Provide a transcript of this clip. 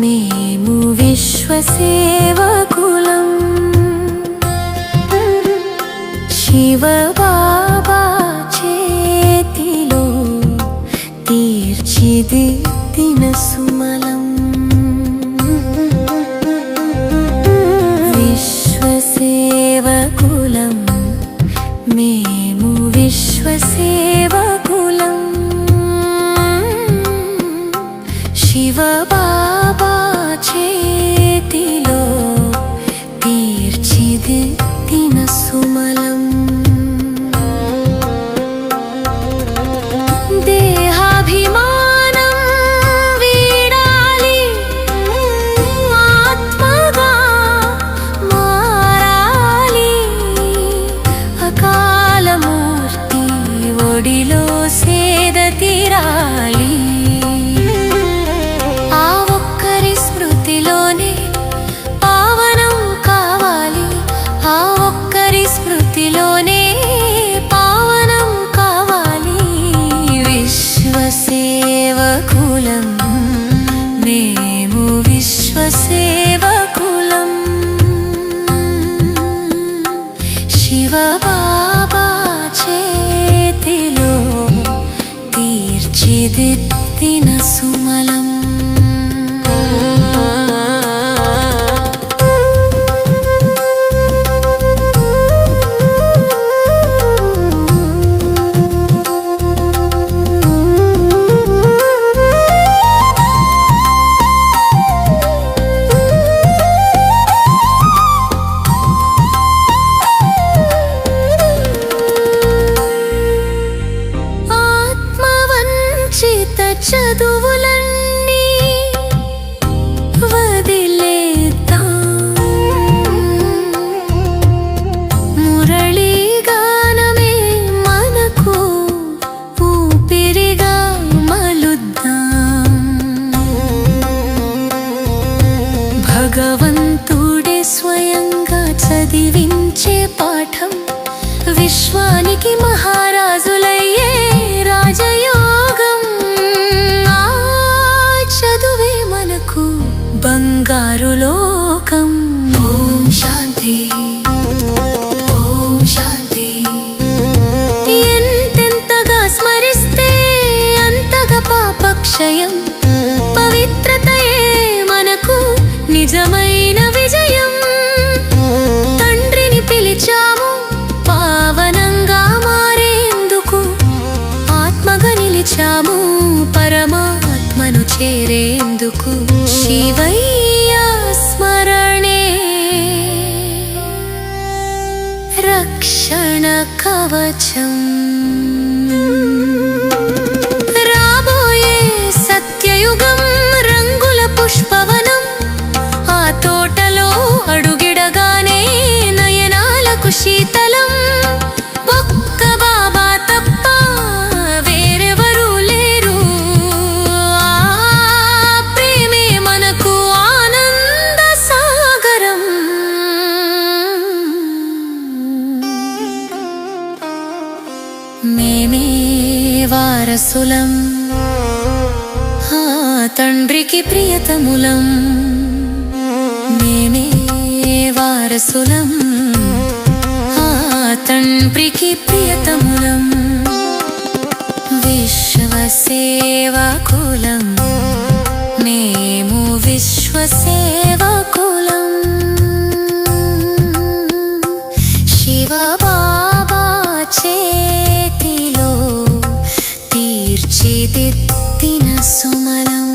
మేము విశ్వసేవకులం. శివ బాబా చేతిలో తీర్చిదిద్దిన సుమలం. విశ్వసేవకులం మేము విశ్వసేవకులం. శివ బాబా చేతిలో తీర్చిదిద్దిన సుమలం దేహాభిమానం వీడాలి. ఆత్మగా మారాలి. అకాలమూర్తి ఒడిలో సేద తీరాలి. వారి స్మృతిలోనే పావనం కావాలి. విశ్వసేవకులం మేము విశ్వసేవకులం. శివ బాబా చేతిలో తీర్చిదిద్దిన సుమలం. చదివించే పాఠం విశ్వానికి మహారాజులయ్యే రాజయోగం. ఆ చదువే మనకు బంగారు లోకం. పరమాత్మను చేరేందుకు శివయ్య స్మరణే. రక్షణ కవచం. రాబోయే సత్యయుగం రంగుల పుష్పవనం ఆ తోటలో అడుగు మేమే వారసులం. ఆ తండ్రికి ప్రియతములం. మేమే వారసులం. ఆ తండ్రికి ప్రియతములం. విశ్వసేవకులం. మేము విశ్వసే చేతెత్తిన సుమలం.